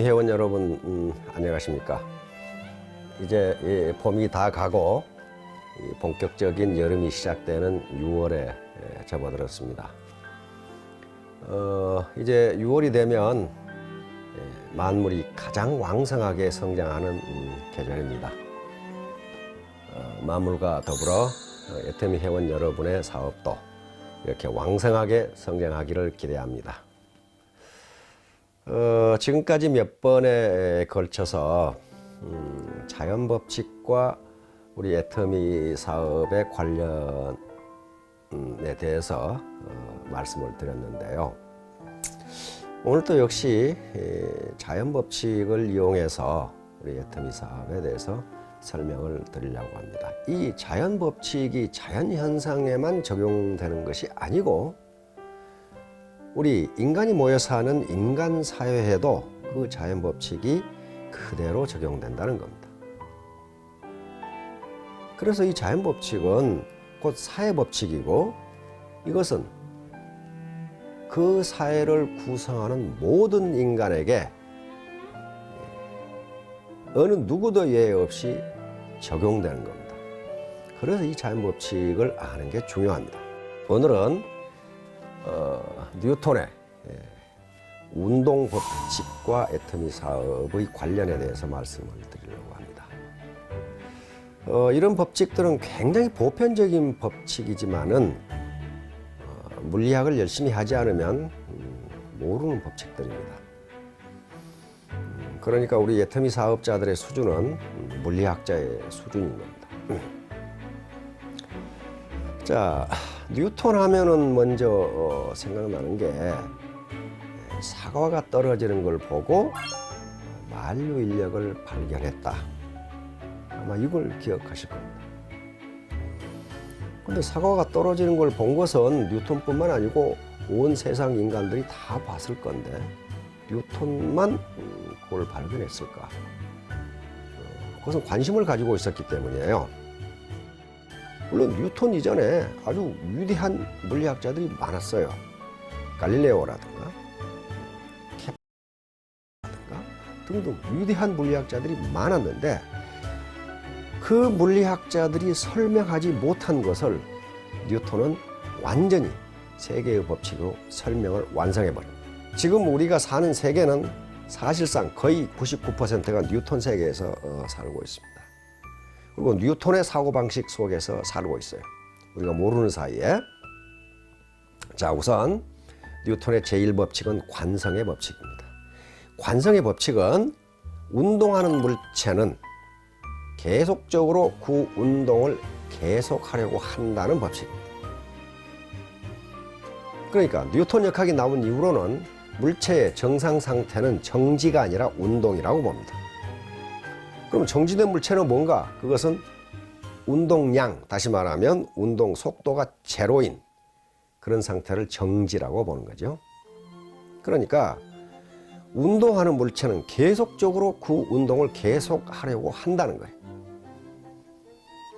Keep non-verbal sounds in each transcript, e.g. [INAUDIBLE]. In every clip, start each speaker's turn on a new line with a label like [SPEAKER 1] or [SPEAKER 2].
[SPEAKER 1] 회원 여러분 음, 안녕하십니까? 이제 이 봄이 다 가고 이 본격적인 여름이 시작되는 6월에 접어들었습니다. 어, 이제 6월이 되면 예, 만물이 가장 왕성하게 성장하는 음, 계절입니다. 어, 만물과 더불어 어, 애터미 회원 여러분의 사업도 이렇게 왕성하게 성장하기를 기대합니다. 어, 지금까지 몇 번에 걸쳐서 음, 자연 법칙과 우리 애터미 사업의 관련에 대해서 어, 말씀을 드렸는데요. 오늘 또 역시 이 자연 법칙을 이용해서 우리 애터미 사업에 대해서 설명을 드리려고 합니다. 이 자연 법칙이 자연 현상에만 적용되는 것이 아니고 우리 인간이 모여 사는 인간 사회에도 그 자연 법칙이 그대로 적용된다는 겁니다. 그래서 이 자연 법칙은 곧 사회 법칙이고 이것은 그 사회를 구성하는 모든 인간에게 어느 누구도 예외 없이 적용되는 겁니다. 그래서 이 자연 법칙을 아는 게 중요합니다. 오늘은 어, 뉴턴의 예, 운동 법칙과 애터미 사업의 관련에 대해서 말씀을 드리려고 합니다. 어, 이런 법칙들은 굉장히 보편적인 법칙이지만은 어, 물리학을 열심히 하지 않으면 음, 모르는 법칙들입니다. 음, 그러니까 우리 애터미 사업자들의 수준은 음, 물리학자의 수준인 겁니다. 자, 뉴턴 하면은 먼저 어, 생각나는 게 사과가 떨어지는 걸 보고 만류 인력을 발견했다. 아마 이걸 기억하실 겁니다. 근데 사과가 떨어지는 걸 본 것은 뉴턴뿐만 아니고 온 세상 인간들이 다 봤을 건데 뉴턴만 음, 그걸 발견했을까? 어, 그것은 관심을 가지고 있었기 때문이에요. 물론 뉴턴 이전에 아주 위대한 물리학자들이 많았어요. 갈릴레오라든가 케플라라든가 등등 위대한 물리학자들이 많았는데 그 물리학자들이 설명하지 못한 것을 뉴턴은 완전히 세계의 법칙으로 설명을 완성해 버립니다. 지금 우리가 사는 세계는 사실상 거의 99%가 뉴턴 세계에서 어, 살고 있습니다. 그리고 뉴턴의 사고방식 속에서 살고 있어요. 우리가 모르는 사이에. 자, 우선 뉴턴의 제1법칙은 관성의 법칙입니다. 관성의 법칙은 운동하는 물체는 계속적으로 그 운동을 계속하려고 한다는 법칙입니다. 그러니까 뉴턴 역학이 나온 이후로는 물체의 정상 상태는 정지가 아니라 운동이라고 봅니다. 그럼 정지된 물체는 뭔가? 그것은 운동량, 다시 말하면 운동 속도가 제로인 그런 상태를 정지라고 보는 거죠. 그러니까 운동하는 물체는 계속적으로 그 운동을 계속 하려고 한다는 거예요.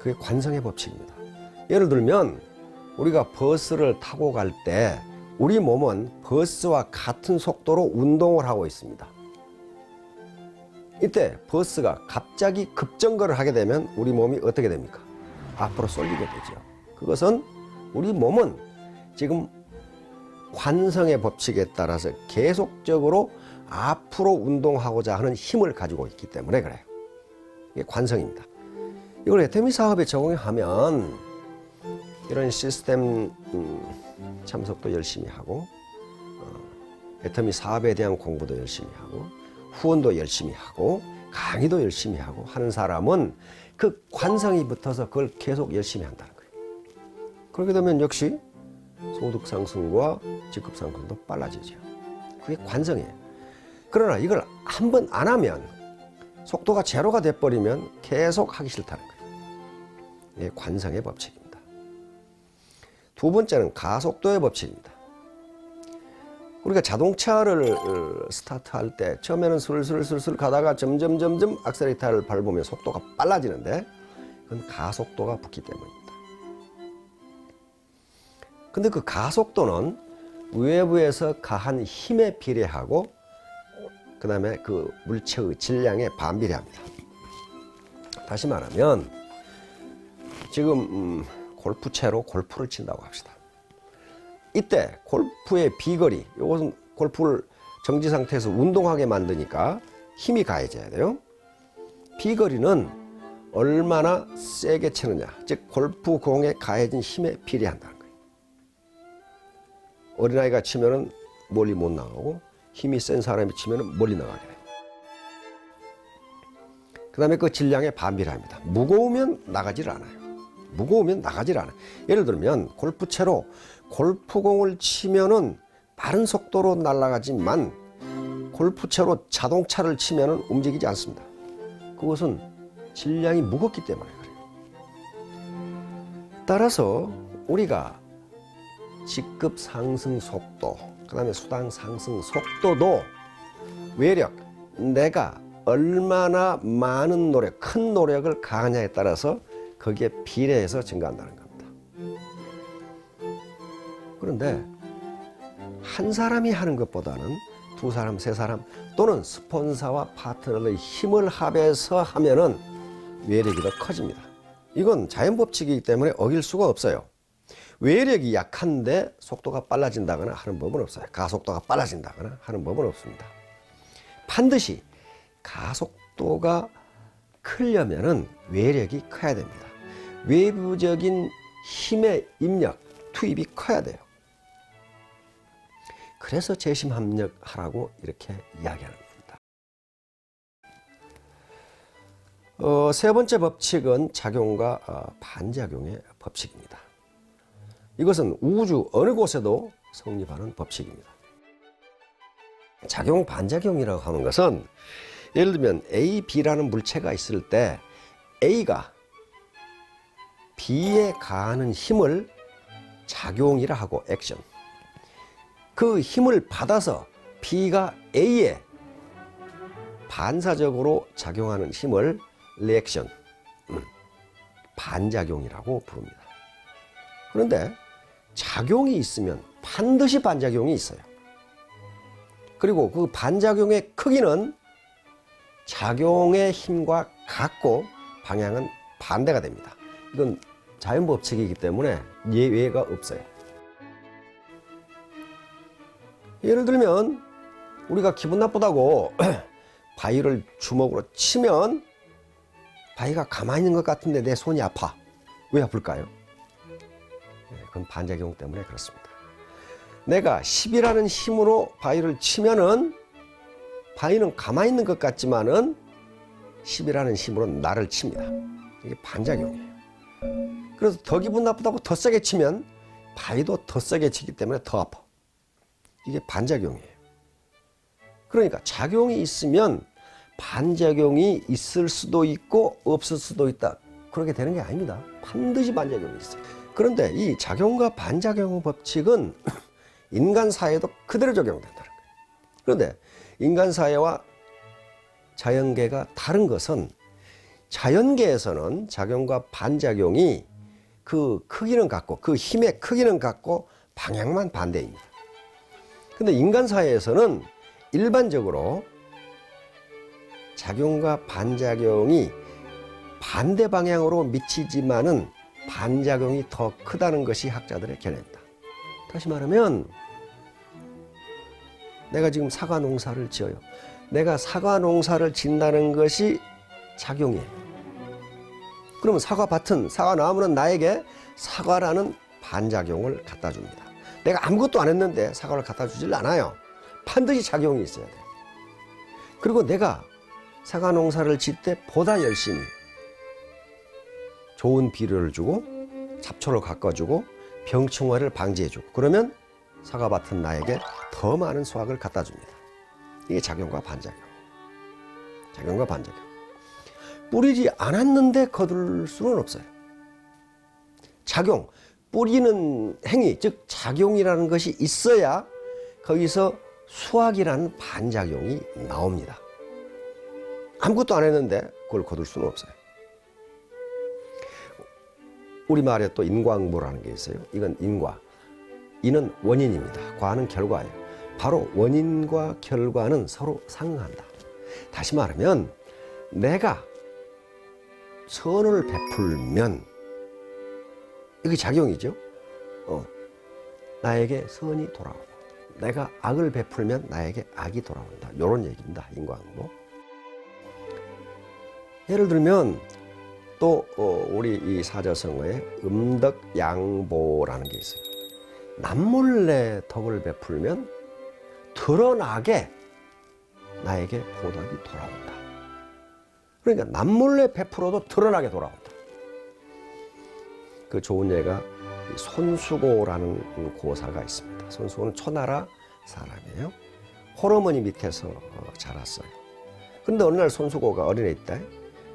[SPEAKER 1] 그게 관성의 법칙입니다. 예를 들면 우리가 버스를 타고 갈 때 우리 몸은 버스와 같은 속도로 운동을 하고 있습니다. 이때 버스가 갑자기 급정거를 하게 되면 우리 몸이 어떻게 됩니까? 앞으로 쏠리게 되죠. 그것은 우리 몸은 지금 관성의 법칙에 따라서 계속적으로 앞으로 운동하고자 하는 힘을 가지고 있기 때문에 그래요. 이게 관성입니다. 이걸 애터미 사업에 적용하면 이런 시스템 음, 참석도 열심히 하고 어, 애터미 사업에 대한 공부도 열심히 하고 후원도 열심히 하고 강의도 열심히 하고 하는 사람은 그 관성이 붙어서 그걸 계속 열심히 한다는 거예요. 그렇게 되면 역시 소득 상승과 직급 상승도 빨라지죠. 그게 관성이에요. 그러나 이걸 한 번 안 하면 속도가 제로가 돼버리면 계속 하기 싫다는 거예요. 이게 관성의 법칙입니다. 두 번째는 가속도의 법칙입니다. 우리가 자동차를 어, 스타트할 때 처음에는 슬슬슬슬 가다가 점점 점점 악셀레이터를 밟으면 속도가 빨라지는데 그건 가속도가 붙기 때문입니다. 근데 그 가속도는 외부에서 가한 힘에 비례하고 그 다음에 그 물체의 질량에 반비례합니다. 다시 말하면 지금 음, 골프채로 골프를 친다고 합시다. 이때 골프의 비거리, 이것은 골프를 정지 상태에서 운동하게 만드니까 힘이 가해져야 돼요. 비거리는 얼마나 세게 치느냐, 즉 골프 공에 가해진 힘에 비례한다는 거예요. 어린아이가 치면은 멀리 못 나가고 힘이 센 사람이 치면은 멀리 나가게 돼요. 그 다음에 그 질량에 반비례합니다. 무거우면 나가질 않아요. 무거우면 나가질 않아요. 예를 들면 골프채로 골프공을 치면은 빠른 속도로 날아가지만 골프채로 자동차를 치면은 움직이지 않습니다. 그것은 질량이 무겁기 때문에 그래요. 따라서 우리가 직급 상승 속도, 그 다음에 수당 상승 속도도 외력, 내가 얼마나 많은 노력, 큰 노력을 가하냐에 따라서 거기에 비례해서 증가한다는 겁니다. 그런데 한 사람이 하는 것보다는 두 사람, 세 사람 또는 스폰서와 파트너의 힘을 합해서 하면은 외력이 더 커집니다. 이건 자연 법칙이기 때문에 어길 수가 없어요. 외력이 약한데 속도가 빨라진다거나 하는 법은 없어요. 가속도가 빨라진다거나 하는 법은 없습니다. 반드시 가속도가 크려면은 외력이 커야 됩니다. 외부적인 힘의 입력, 투입이 커야 돼요. 그래서 재심 합력하라고 이렇게 이야기하는 겁니다. 어, 세 번째 법칙은 작용과 어, 반작용의 법칙입니다. 이것은 우주 어느 곳에도 성립하는 법칙입니다. 작용 반작용이라고 하는 것은 예를 들면 A, B라는 물체가 있을 때 A가 B에 가하는 힘을 작용이라 하고 액션. 그 힘을 받아서 B가 A에 반사적으로 작용하는 힘을 리액션, 음, 반작용이라고 부릅니다. 그런데 작용이 있으면 반드시 반작용이 있어요. 그리고 그 반작용의 크기는 작용의 힘과 같고 방향은 반대가 됩니다. 이건 자연 법칙이기 때문에 예외가 없어요. 예를 들면 우리가 기분 나쁘다고 [CLEARS THROAT] 바위를 주먹으로 치면 바위가 가만히 있는 것 같은데 내 손이 아파. 왜 아플까요? 네, 그건 반작용 때문에 그렇습니다. 내가 10이라는 힘으로 바위를 치면은 바위는 가만히 있는 것 같지만은 10이라는 힘으로 나를 칩니다. 이게 반작용이에요. 그래서 더 기분 나쁘다고 더 세게 치면 바위도 더 세게 치기 때문에 더 아파. 이게 반작용이에요. 그러니까 작용이 있으면 반작용이 있을 수도 있고 없을 수도 있다. 그렇게 되는 게 아닙니다. 반드시 반작용이 있어요. 그런데 이 작용과 반작용 법칙은 [CLEARS THROAT] 인간 사회에도 그대로 적용된다는 거예요. 그런데 인간 사회와 자연계가 다른 것은 자연계에서는 작용과 반작용이 그 크기는 같고 그 힘의 크기는 같고 방향만 반대입니다. 근데 인간 사회에서는 일반적으로 작용과 반작용이 반대 방향으로 미치지만은 반작용이 더 크다는 것이 학자들의 견해입니다. 다시 말하면 내가 지금 사과 농사를 지어요. 내가 사과 농사를 짓는다는 것이 작용이에요. 그러면 사과 밭은 사과 나무는 나에게 사과라는 반작용을 갖다 줍니다. 내가 아무것도 안 했는데 사과를 갖다 주질 않아요. 반드시 작용이 있어야 돼요. 그리고 내가 사과 농사를 짓 때 보다 열심히 좋은 비료를 주고 잡초를 가꿔주고 병충해를 방지해주고 그러면 사과밭은 나에게 더 많은 수확을 갖다 줍니다. 이게 작용과 반작용. 작용과 반작용. 뿌리지 않았는데 거둘 수는 없어요. 작용, 뿌리는 행위, 즉 작용이라는 것이 있어야 거기서 수학이라는 반작용이 나옵니다. 아무것도 안 했는데 그걸 거둘 수는 없어요. 우리말에 또 인과응보라는 게 있어요. 이건 인과. 인은 원인입니다. 과는 결과예요. 바로 원인과 결과는 서로 상응한다. 다시 말하면 내가 선을 베풀면 이게 작용이죠. 어, 나에게 선이 돌아오고 내가 악을 베풀면 나에게 악이 돌아온다. 이런 얘기입니다. 인과응보. 예를 들면 또 어, 우리 이 사자성어에 음덕양보라는 게 있어요. 남몰래 덕을 베풀면 드러나게 나에게 보답이 돌아온다. 그러니까 남몰래 베풀어도 드러나게 돌아온다. 그 좋은 예가 이 손수고라는 고사가 있습니다. 손수고는 초나라 사람이에요. 호르머니 밑에서 어, 자랐어요. 근데 어느 날 손수고가 어린애 때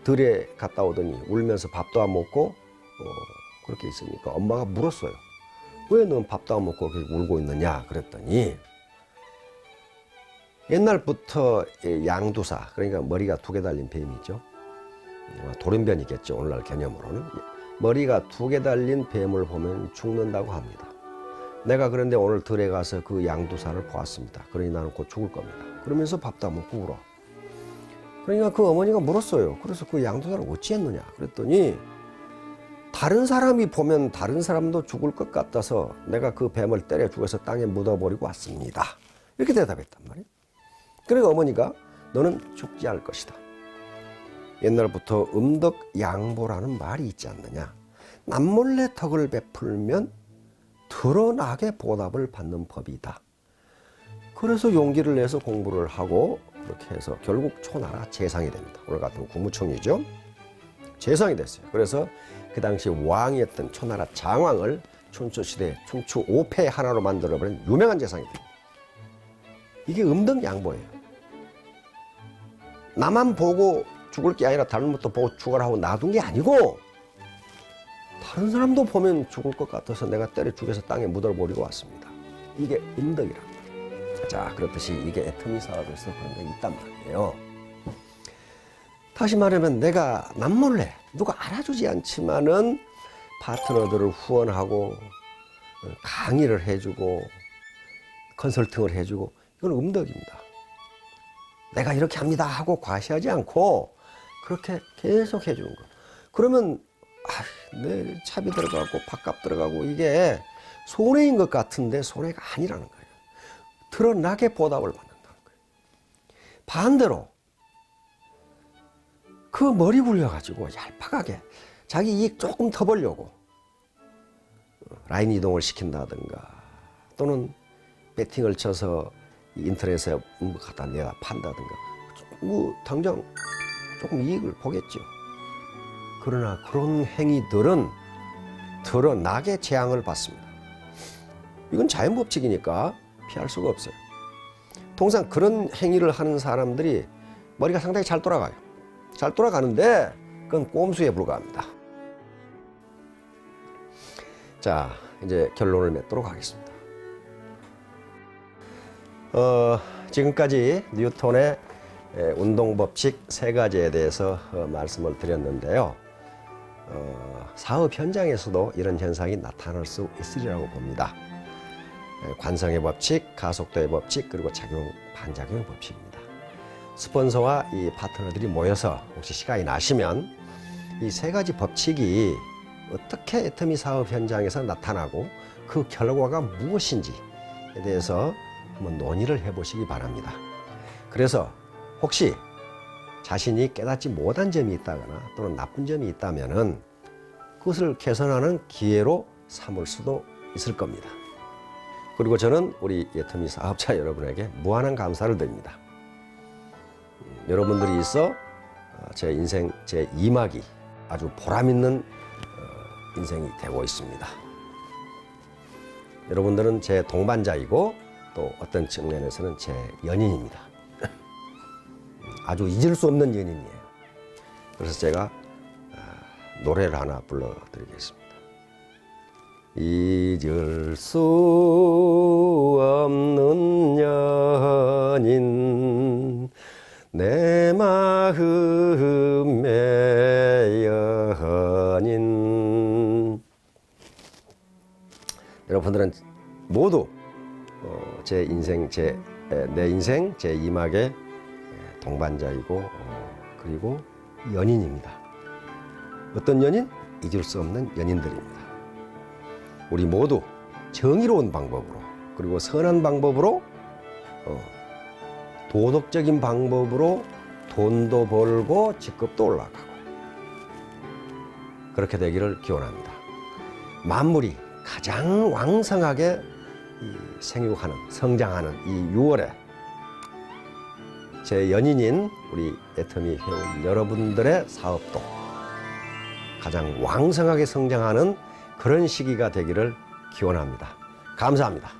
[SPEAKER 1] 들에 갔다 오더니 울면서 밥도 안 먹고 어, 그렇게 있으니까 엄마가 물었어요. 왜 넌 밥도 안 먹고 그렇게 울고 있느냐 그랬더니 옛날부터 이 양두사 그러니까 머리가 두 개 달린 뱀이죠. 어, 돌연변이겠죠 오늘날 개념으로는 머리가 두 개 달린 뱀을 보면 죽는다고 합니다. 내가 그런데 오늘 들에 가서 그 양두사를 보았습니다. 그러니 나는 곧 죽을 겁니다. 그러면서 밥도 안 먹고 울어. 그러니까 그 어머니가 물었어요. 그래서 그 양두사를 어찌했느냐? 그랬더니 다른 사람이 보면 다른 사람도 죽을 것 같아서 내가 그 뱀을 때려 죽여서 땅에 묻어버리고 왔습니다. 이렇게 대답했단 말이에요. 그러니까 어머니가 너는 죽지 않을 것이다. 옛날부터 음덕 양보라는 말이 있지 않느냐. 남몰래 덕을 베풀면 드러나게 보답을 받는 법이다. 그래서 용기를 내서 공부를 하고 그렇게 해서 결국 초나라 재상이 됩니다. 오늘 같은 국무총리죠. 재상이 됐어요. 그래서 그 당시 왕이었던 초나라 장왕을 춘추시대 춘추 5패 하나로 만들어버린 유명한 재상이 됩니다. 이게 음덕양보예요. 나만 보고 죽을 게 아니라 다른 것도 보고 죽어라 하고 놔둔 게 아니고 다른 사람도 보면 죽을 것 같아서 내가 때려 죽여서 땅에 묻어버리고 왔습니다. 이게 음덕이랍니다. 자, 그렇듯이 이게 애터미 사업에서 그런 게 있단 말이에요. 다시 말하면 내가 남몰래 누가 알아주지 않지만은 파트너들을 후원하고 어, 강의를 해주고 컨설팅을 해주고 이건 음덕입니다. 내가 이렇게 합니다 하고 과시하지 않고 그렇게 계속 해주는 거. 그러면 아, 내 차비 들어가고 밥값 들어가고 이게 손해인 것 같은데 손해가 아니라는 거예요. 드러나게 보답을 받는다는 거예요. 반대로 그 머리 굴려가지고 얄팍하게 자기 이익 조금 더 벌려고 어, 라인 이동을 시킨다든가 또는 배팅을 쳐서 인터넷에 뭐 갖다 내가 판다든가 뭐 당장 조금 이익을 보겠죠. 그러나 그런 행위들은 드러나게 재앙을 받습니다. 이건 자연 법칙이니까 피할 수가 없어요. 통상 그런 행위를 하는 사람들이 머리가 상당히 잘 돌아가요. 잘 돌아가는데 그건 꼼수에 불과합니다. 자, 이제 결론을 맺도록 하겠습니다. 어, 지금까지 뉴턴의 에, 운동 법칙 세 가지에 대해서 어, 말씀을 드렸는데요. 어, 사업 현장에서도 이런 현상이 나타날 수 있으리라고 봅니다. 에, 관성의 법칙, 가속도의 법칙, 그리고 작용 반작용 법칙입니다. 스폰서와 이 파트너들이 모여서 혹시 시간이 나시면 이 세 가지 법칙이 어떻게 애터미 사업 현장에서 나타나고 그 결과가 무엇인지에 대해서 한번 논의를 해보시기 바랍니다. 그래서 혹시 자신이 깨닫지 못한 점이 있다거나 또는 나쁜 점이 있다면은 그것을 개선하는 기회로 삼을 수도 있을 겁니다. 그리고 저는 우리 예터미 사업자 여러분에게 무한한 감사를 드립니다. 음, 여러분들이 있어 어, 제 인생 제 2막이 아주 보람있는 어, 인생이 되고 있습니다. 여러분들은 제 동반자이고 또 어떤 측면에서는 제 연인입니다. 아주 잊을 수 없는 연인이에요. 그래서 제가 아, 노래를 하나 불러드리겠습니다. 잊을 수 없는 연인 내 마음의 연인 여러분들은 모두 어, 제 인생 제 내 인생 제 이막의 동반자이고 어, 그리고 연인입니다. 어떤 연인? 잊을 수 없는 연인들입니다. 우리 모두 정의로운 방법으로 그리고 선한 방법으로 어, 도덕적인 방법으로 돈도 벌고 직급도 올라가고 그렇게 되기를 기원합니다. 만물이 가장 왕성하게 이 생육하는 성장하는 이 6월에 제 연인인 우리 애터미 회원 여러분들의 사업도 가장 왕성하게 성장하는 그런 시기가 되기를 기원합니다. 감사합니다.